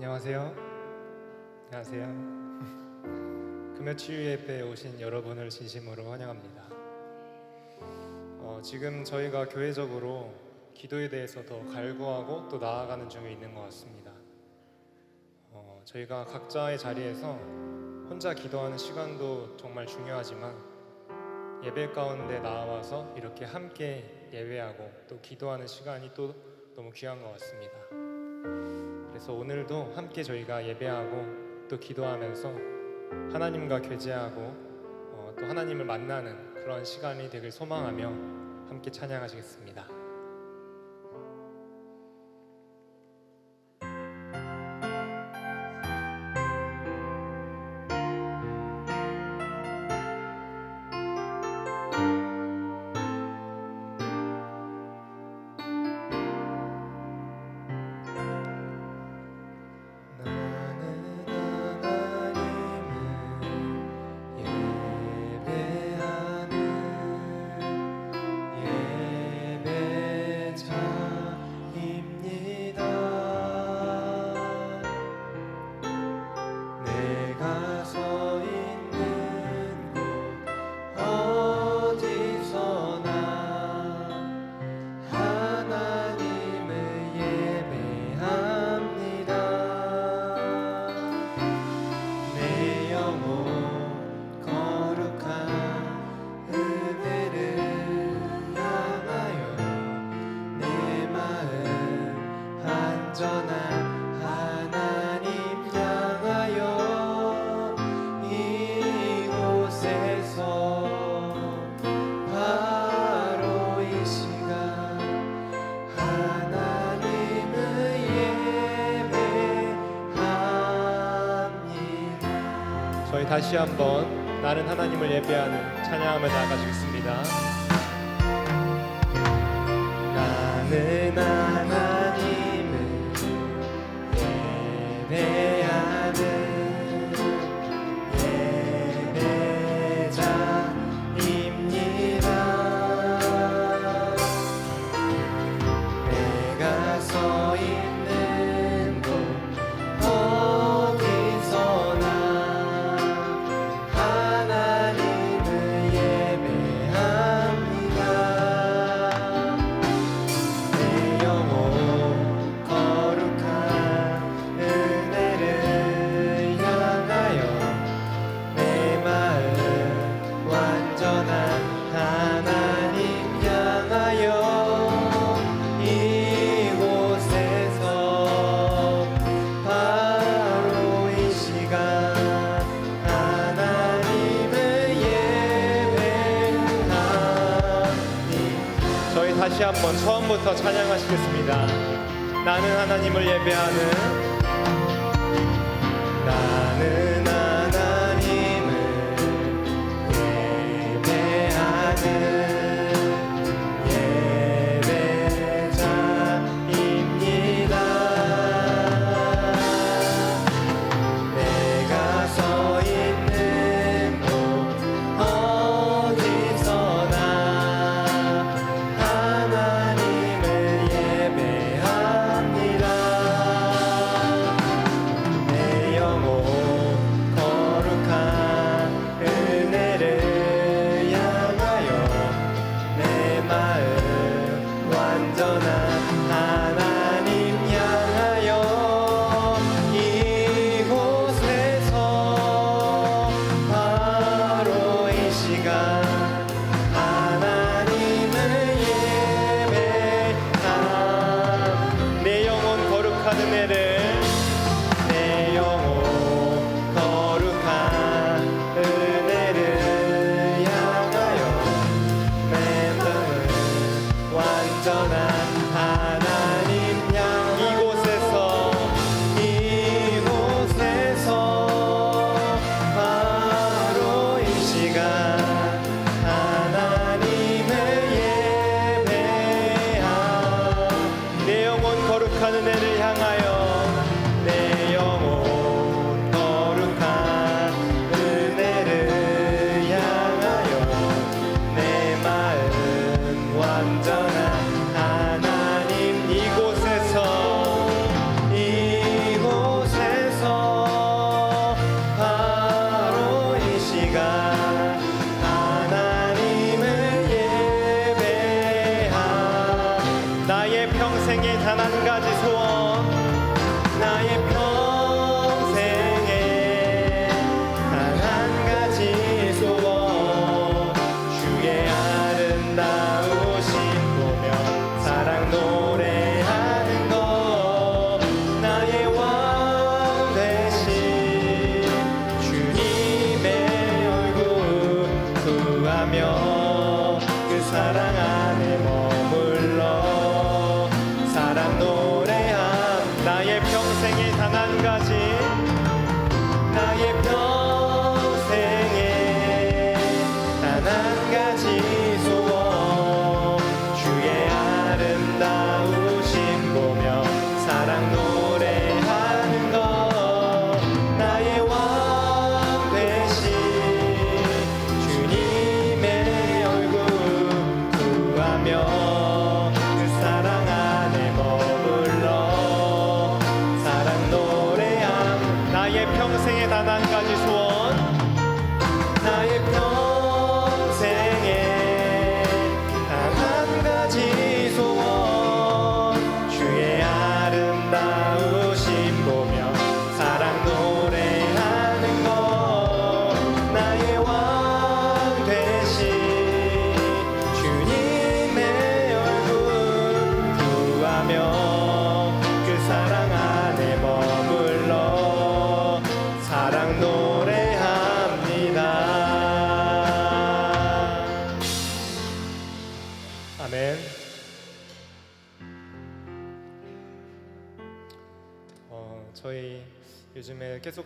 안녕하세요. 안녕하세요. 금요치유 예배에 오신 여러분을 진심으로 환영합니다. 어, 지금 저희가 교회적으로 기도에 대해서 더 갈구하고 또 나아가는 중에 있는 것 같습니다. 어, 저희가 각자의 자리에서 혼자 기도하는 시간도 정말 중요하지만 예배 가운데 나와서 이렇게 함께 예배하고 또 기도하는 시간이 또 너무 귀한 것 같습니다. 그래서 오늘도 함께 저희가 예배하고 또 기도하면서 하나님과 교제하고 어, 또 하나님을 만나는 그런 시간이 되길 소망하며 함께 찬양하시겠습니다. 저희 다시 한번 나는 하나님을 예배하는 찬양하며 나아가시겠습니다. 한번 처음부터 찬양하시겠습니다. 나는 하나님을 예배하는 완전한 하나 이시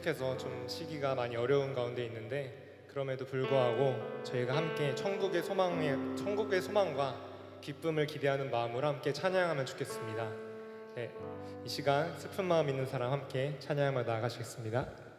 계속해서 좀 시기가 많이 어려운 가운데 있는데 그럼에도 불구하고 저희가 함께 천국의 소망에 천국의 소망과 기쁨을 기대하는 마음으로 함께 찬양하면 좋겠습니다. 네, 이 시간 슬픈 마음 있는 사람 함께 찬양하며 나아가시겠습니다.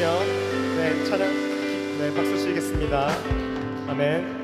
주시면 네 찬양 네 박수 치겠습니다. 아멘.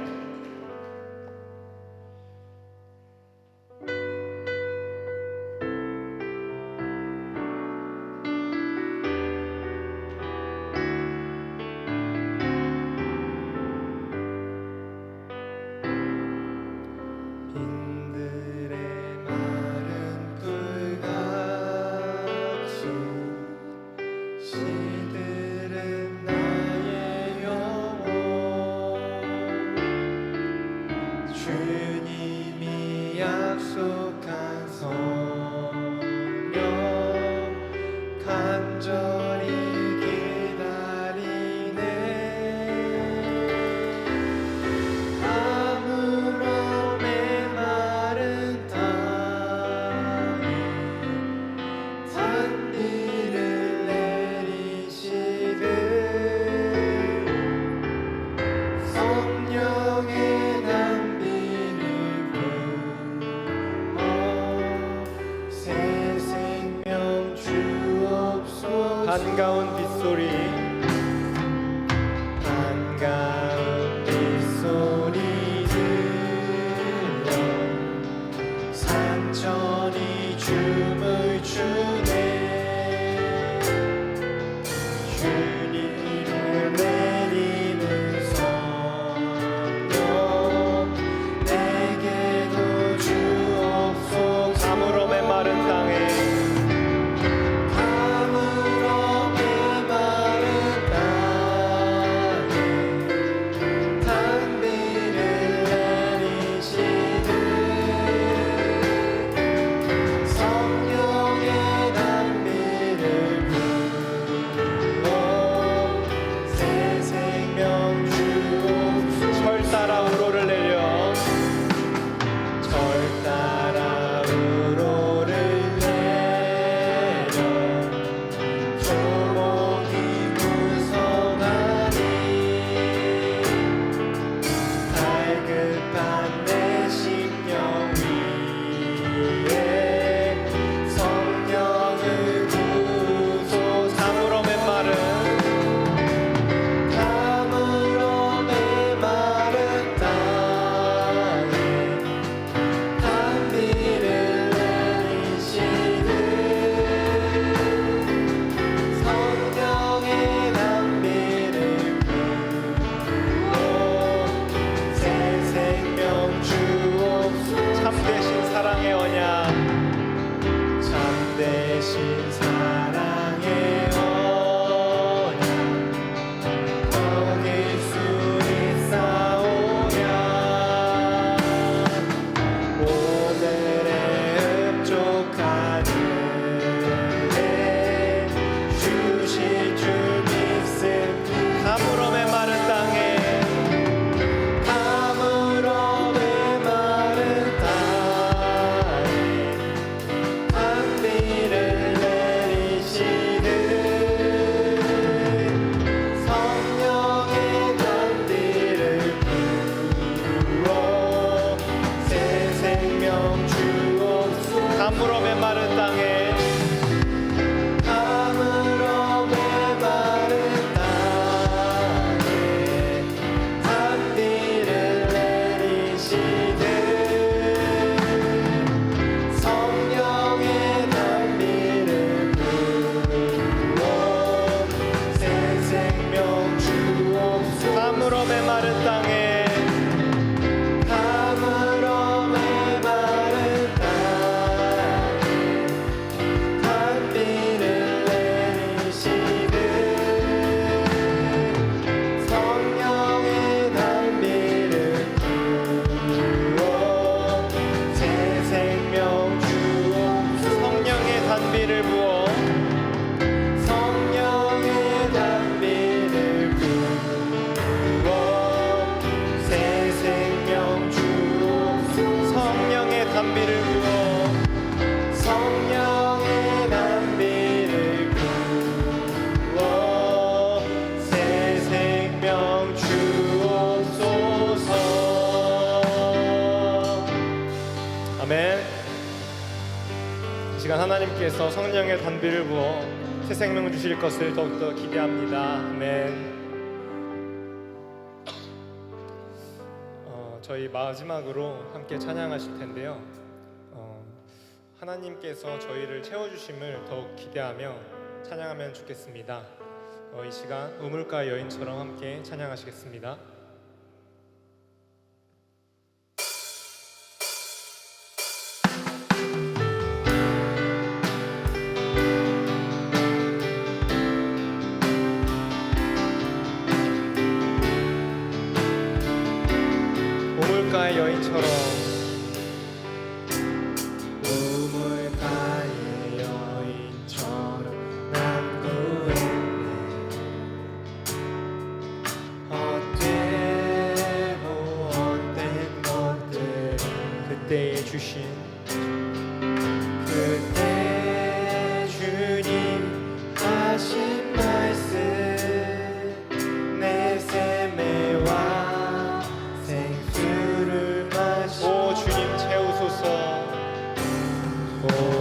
시간 하나님께서 성령의 단비를 부어 새 생명을 주실 것을 더욱더 기대합니다. 아멘. 어, 저희 마지막으로 함께 찬양하실 텐데요. 어, 하나님께서 저희를 채워주심을 더욱 기대하며 찬양하면 좋겠습니다. 어, 이 시간 우물가 여인처럼 함께 찬양하시겠습니다. Oh.